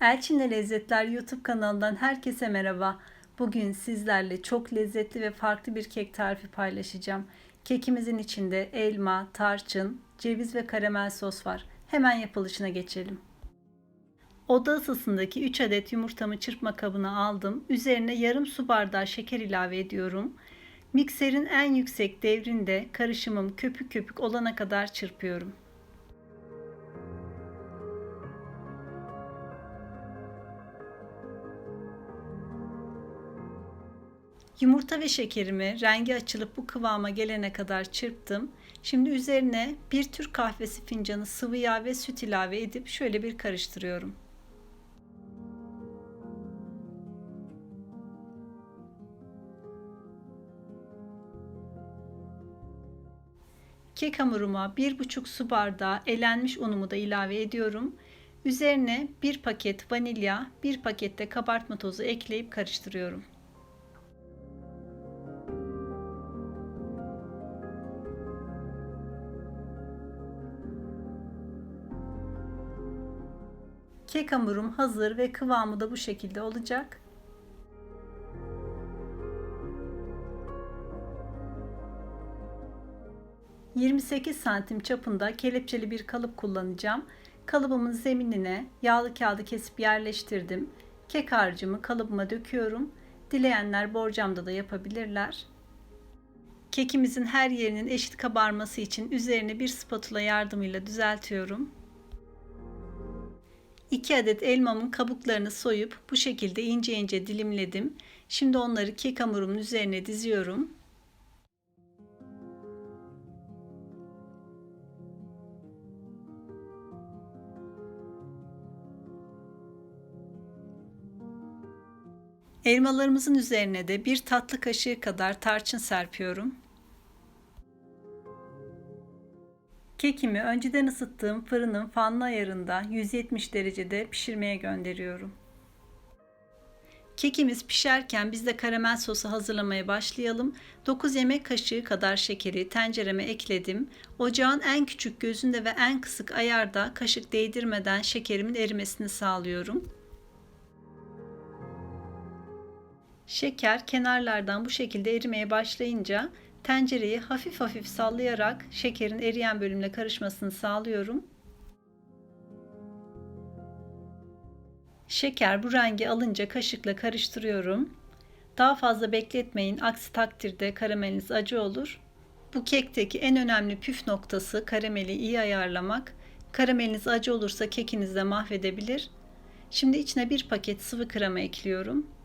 Elçinle Lezzetler YouTube kanalından herkese merhaba. Bugün sizlerle çok lezzetli ve farklı bir kek tarifi paylaşacağım. Kekimizin içinde elma, tarçın, ceviz ve karamel sos var. Hemen yapılışına geçelim. Oda ısısındaki 3 adet yumurtamı çırpma kabına aldım. Üzerine yarım su bardağı şeker ilave ediyorum. Mikserin en yüksek devrinde karışımım köpük köpük olana kadar çırpıyorum. Yumurta ve şekerimi rengi açılıp bu kıvama gelene kadar çırptım. Şimdi üzerine bir Türk kahvesi fincanı sıvı yağ ve süt ilave edip şöyle bir karıştırıyorum. Kek hamuruma 1,5 su bardağı elenmiş unumu da ilave ediyorum. Üzerine bir paket vanilya, bir paket de kabartma tozu ekleyip karıştırıyorum. Kek hamurum hazır ve kıvamı da bu şekilde olacak. ...28 santim çapında kelepçeli bir kalıp kullanacağım. Kalıbımın zeminine yağlı kağıdı kesip yerleştirdim. Kek harcımı kalıbıma döküyorum. Dileyenler borcamda da yapabilirler. Kekimizin her yerinin eşit kabarması için üzerine bir spatula yardımıyla düzeltiyorum. 2 adet elmamın kabuklarını soyup bu şekilde ince ince dilimledim. Şimdi onları kek hamurumun üzerine diziyorum. Elmalarımızın üzerine de bir tatlı kaşığı kadar tarçın serpiyorum. Kekimi önceden ısıttığım fırının fanlı ayarında 170 derecede pişirmeye gönderiyorum. Kekimiz pişerken biz de karamel sosu hazırlamaya başlayalım. 9 yemek kaşığı kadar şekeri tencereme ekledim. Ocağın en küçük gözünde ve en kısık ayarda kaşık değdirmeden şekerimin erimesini sağlıyorum. Şeker kenarlardan bu şekilde erimeye başlayınca tencereyi hafif hafif sallayarak şekerin eriyen bölümle karışmasını sağlıyorum. Şeker bu rengi alınca kaşıkla karıştırıyorum. Daha fazla bekletmeyin aksi takdirde karameliniz acı olur. Bu kekteki en önemli püf noktası karameli iyi ayarlamak. Karameliniz acı olursa kekinizi de mahvedebilir. Şimdi içine bir paket sıvı krema ekliyorum.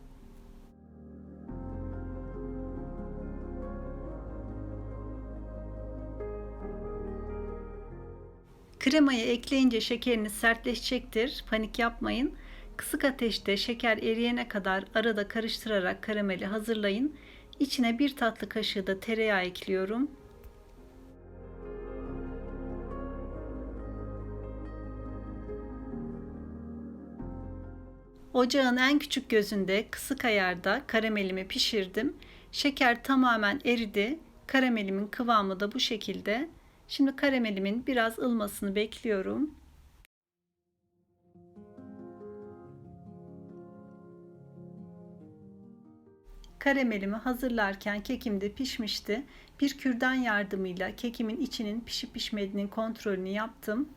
Kremayı ekleyince şekeriniz sertleşecektir. Panik yapmayın. Kısık ateşte şeker eriyene kadar arada karıştırarak karameli hazırlayın. İçine bir tatlı kaşığı da tereyağı ekliyorum. Ocağın en küçük gözünde kısık ayarda karamelimi pişirdim. Şeker tamamen eridi. Karamelimin kıvamı da bu şekilde. Şimdi karamelimin biraz ılmasını bekliyorum. Karamelimi hazırlarken kekim de pişmişti. Bir kürdan yardımıyla kekimin içinin pişip pişmediğinin kontrolünü yaptım.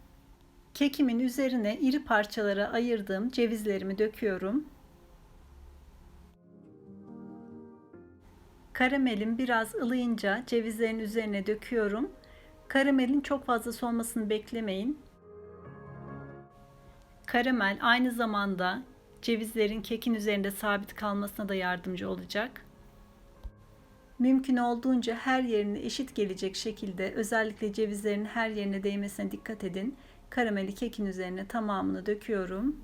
Kekimin üzerine iri parçalara ayırdığım cevizlerimi döküyorum. Karamelim biraz ılıyınca cevizlerin üzerine döküyorum. Karamelin çok fazla soğumasını beklemeyin. Karamel aynı zamanda cevizlerin kekin üzerinde sabit kalmasına da yardımcı olacak. Mümkün olduğunca her yerine eşit gelecek şekilde özellikle cevizlerin her yerine değmesine dikkat edin. Karameli kekin üzerine tamamını döküyorum.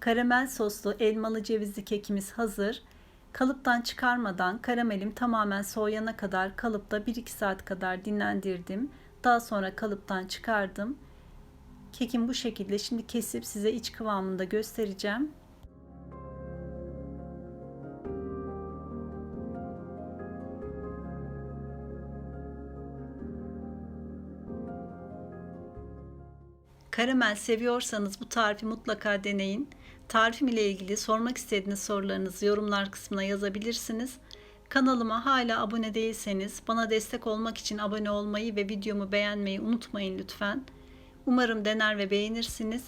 Karamel soslu elmalı cevizli kekimiz hazır. Kalıptan çıkarmadan karamelim tamamen soğuyana kadar kalıpta 1-2 saat kadar dinlendirdim. Daha sonra kalıptan çıkardım. Kekim bu şekilde. Şimdi kesip size iç kıvamında göstereceğim. Karamel seviyorsanız bu tarifi mutlaka deneyin. Tarifim ile ilgili sormak istediğiniz sorularınızı yorumlar kısmına yazabilirsiniz. Kanalıma hala abone değilseniz bana destek olmak için abone olmayı ve videomu beğenmeyi unutmayın lütfen. Umarım dener ve beğenirsiniz.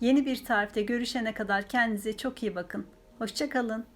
Yeni bir tarifte görüşene kadar kendinize çok iyi bakın. Hoşçakalın.